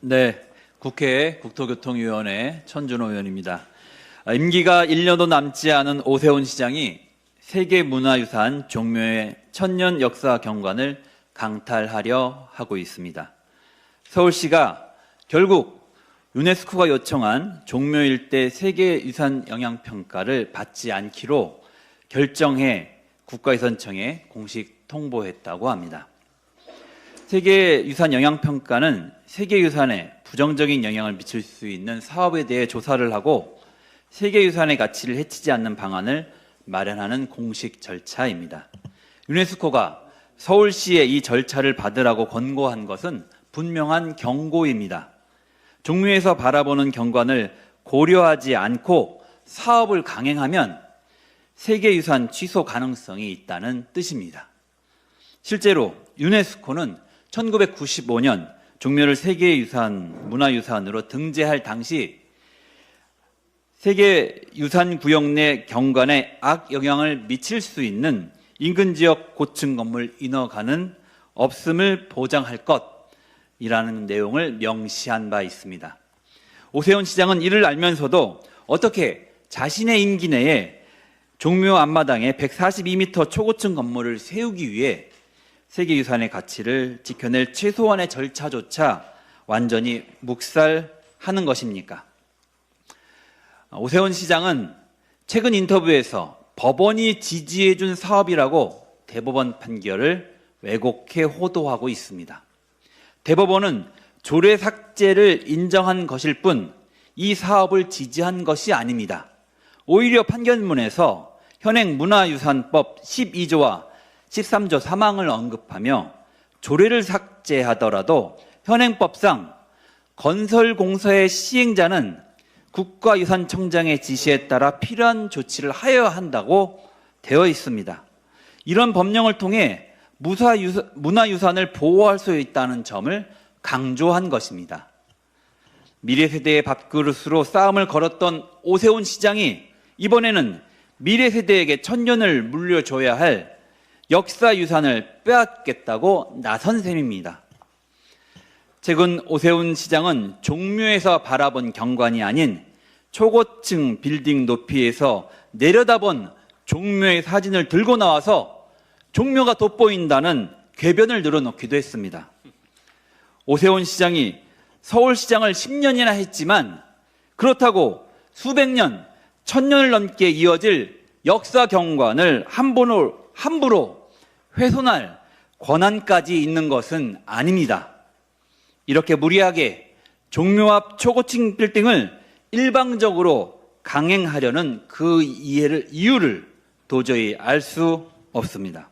네, 국회 국토교통위원회 천준호 의원입니다. 아, 임기가 1년도 남지 않은 오세훈 시장이 세계문화유산 종묘의 천년 역사 경관을 강탈하려 하고 있습니다. 서울시가 결국 유네스코가 요청한 종묘 일대 세계유산 영향평가를 받지 않기로 결정해 국가유산청에 공식 통보했다고 합니다. 세계유산 영향평가는 세계유산에 부정적인 영향을 미칠 수 있는 사업에 대해 조사를 하고 세계유산의 가치를 해치지 않는 방안을 마련하는 공식 절차입니다. 유네스코가 서울시에 이 절차를 받으라고 권고한 것은 분명한 경고입니다. 종묘에서 바라보는 경관을 고려하지 않고 사업을 강행하면 세계유산 취소 가능성이 있다는 뜻입니다. 실제로 유네스코는 1995년 종묘를 세계유산 문화유산으로 등재할 당시 세계유산 구역 내 경관에 악영향을 미칠 수 있는 인근 지역 고층 건물 인허가는 없음을 보장할 것이라는 내용을 명시한 바 있습니다. 오세훈 시장은 이를 알면서도 어떻게 자신의 임기 내에 종묘 앞마당에 142m 초고층 건물을 세우기 위해 세계유산의 가치를 지켜낼 최소한의 절차조차 완전히 묵살하는 것입니까? 오세훈 시장은 최근 인터뷰에서 법원이 지지해준 사업이라고 대법원 판결을 왜곡해 호도하고 있습니다. 대법원은 조례 삭제를 인정한 것일 뿐 이 사업을 지지한 것이 아닙니다. 오히려 판결문에서 현행 문화유산법 12조와 13조 사망을 언급하며 조례를 삭제하더라도 현행법상 건설 공사의 시행자는 국가유산청장의 지시에 따라 필요한 조치를 하여야 한다고 되어 있습니다. 이런 법령을 통해 문화유산을 보호할 수 있다는 점을 강조한 것입니다. 미래 세대의 밥그릇으로 싸움을 걸었던 오세훈 시장이 이번에는 미래 세대에게 천년을 물려줘야 할 역사 유산을 빼앗겠다고 나선 셈입니다. 최근 오세훈 시장은 종묘에서 바라본 경관이 아닌 초고층 빌딩 높이에서 내려다본 종묘의 사진을 들고 나와서 종묘가 돋보인다는 궤변을 늘어놓기도 했습니다. 오세훈 시장이 서울시장을 10년이나 했지만 그렇다고 수백 년, 천년을 넘게 이어질 역사 경관을 함부로, 함부로 훼손할 권한까지 있는 것은 아닙니다. 이렇게 무리하게 종묘 앞 초고층 빌딩을 일방적으로 강행하려는 그 이해를, 이유를 도저히 알 수 없습니다.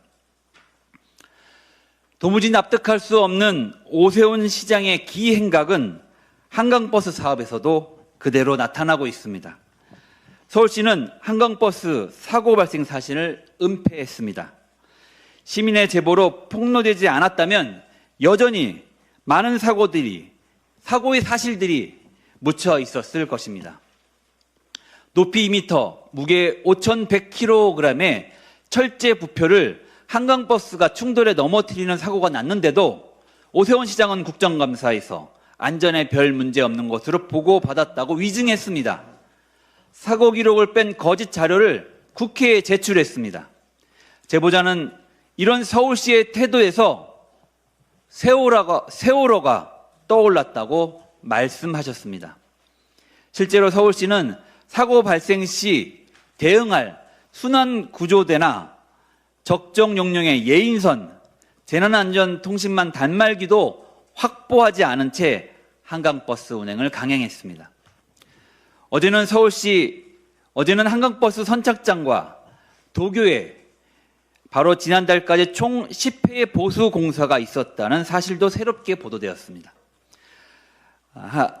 도무지 납득할 수 없는 오세훈 시장의 기행각은 한강버스 사업에서도 그대로 나타나고 있습니다. 서울시는 한강버스 사고 발생 사실을 은폐했습니다. 시민의 제보로 폭로되지 않았다면 여전히 많은 사고들이, 사고의 사실들이 묻혀 있었을 것입니다. 높이 2m, 무게 5,100kg의 철제 부표를 한강버스가 충돌에 넘어뜨리는 사고가 났는데도 오세훈 시장은 국정감사에서 안전에 별 문제 없는 것으로 보고받았다고 위증했습니다. 사고 기록을 뺀 거짓 자료를 국회에 제출했습니다. 제보자는 이런 서울시의 태도에서 세월호가, 세월호가 떠올랐다고 말씀하셨습니다. 실제로 서울시는 사고 발생 시 대응할 순환 구조대나 적정 용량의 예인선, 재난안전통신만 단말기도 확보하지 않은 채 한강버스 운행을 강행했습니다. 어제는 서울시, 어제는 한강버스 선착장과 도교에 바로 지난달까지 총 10회의 보수 공사가 있었다는 사실도 새롭게 보도되었습니다.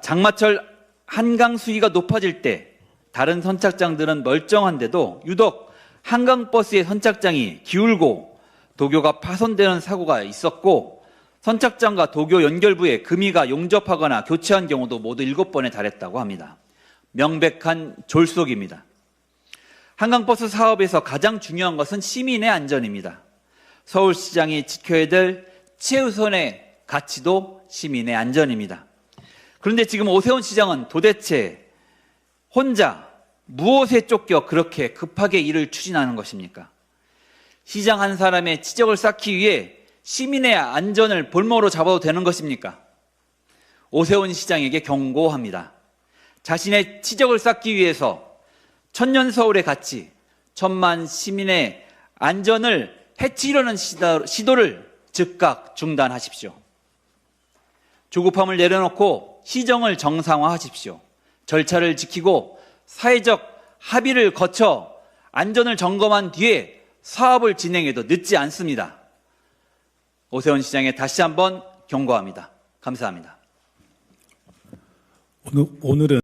장마철 한강 수위가 높아질 때 다른 선착장들은 멀쩡한데도 유독 한강버스의 선착장이 기울고 도교가 파손되는 사고가 있었고 선착장과 도교 연결부에 금이가 용접하거나 교체한 경우도 모두 7번에 달했다고 합니다. 명백한 졸속입니다. 한강버스 사업에서 가장 중요한 것은 시민의 안전입니다. 서울시장이 지켜야 될 최우선의 가치도 시민의 안전입니다. 그런데 지금 오세훈 시장은 도대체 혼자 무엇에 쫓겨 그렇게 급하게 일을 추진하는 것입니까? 시장 한 사람의 치적을 쌓기 위해 시민의 안전을 볼모로 잡아도 되는 것입니까? 오세훈 시장에게 경고합니다. 자신의 치적을 쌓기 위해서 천년 서울의 가치, 천만 시민의 안전을 해치려는 시도- 시도 를 즉각 중단하십시오. 조급함을 내려놓고 시정을 정상화하십시오. 절차를 지키고 사회적 합의를 거쳐 안전을 점검한 뒤에 사업을 진행해도 늦지 않습니다. 오세훈 시장에 다시 한번 경고합니다. 감사합니다. 오늘, 오늘은